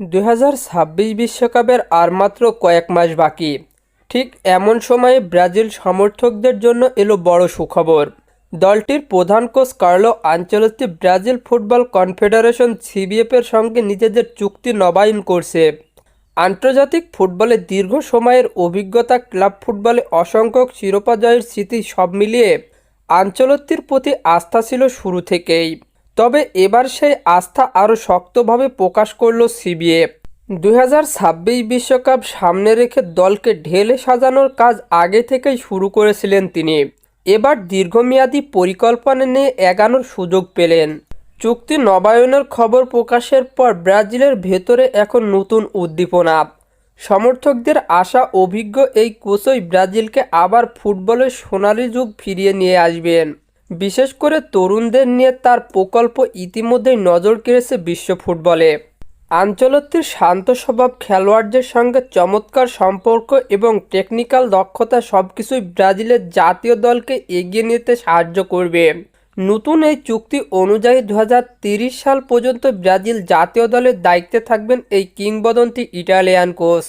দুই বিশ্বকাপের আর মাত্র কয়েক মাস বাকি। ঠিক এমন সময়ে ব্রাজিল সমর্থকদের জন্য এলো বড় সুখবর। দলটির প্রধান coach Carlo Ancelotti Brazil football confederation সিবিএফের সঙ্গে নিজেদের চুক্তি নবায়ন করছে। আন্তর্জাতিক ফুটবলে দীর্ঘ সময়ের অভিজ্ঞতা ক্লাব ফুটবলে অসংখ্য শিরোপা জয়ের স্মৃতি সব মিলিয়ে আঞ্চলত্তির প্রতি আস্থা ছিল শুরু থেকেই। তবে এবার সেই আস্থা আরও শক্তভাবে প্রকাশ করল সিবিএফ দুই বিশ্বকাপ সামনে রেখে দলকে ঢেলে সাজানোর কাজ আগে থেকেই শুরু করেছিলেন তিনি। এবার দীর্ঘমেয়াদী পরিকল্পনা নিয়ে এগানোর সুযোগ পেলেন। চুক্তি নবায়নের খবর প্রকাশের পর ব্রাজিলের ভেতরে এখন নতুন উদ্দীপনা। সমর্থকদের আশা অভিজ্ঞ এই কোচই ব্রাজিলকে আবার ফুটবলের সোনালি যুগ ফিরিয়ে নিয়ে আসবেন। বিশেষ করে তরুণদের নিয়ে তার প্রকল্প ইতিমধ্যেই নজর কেড়েছে বিশ্ব ফুটবলে। আঞ্চলত্তির শান্ত স্বভাব, খেলোয়াড়দের সঙ্গে চমৎকার সম্পর্ক এবং টেকনিক্যাল দক্ষতা সব কিছুই ব্রাজিলের জাতীয় দলকে এগিয়ে নিতে সাহায্য করবে। নতুন এই চুক্তি অনুযায়ী দু সাল পর্যন্ত ব্রাজিল জাতীয় দলের দায়িত্বে থাকবেন এই কিংবদন্তি ইটালিয়ান কোচ।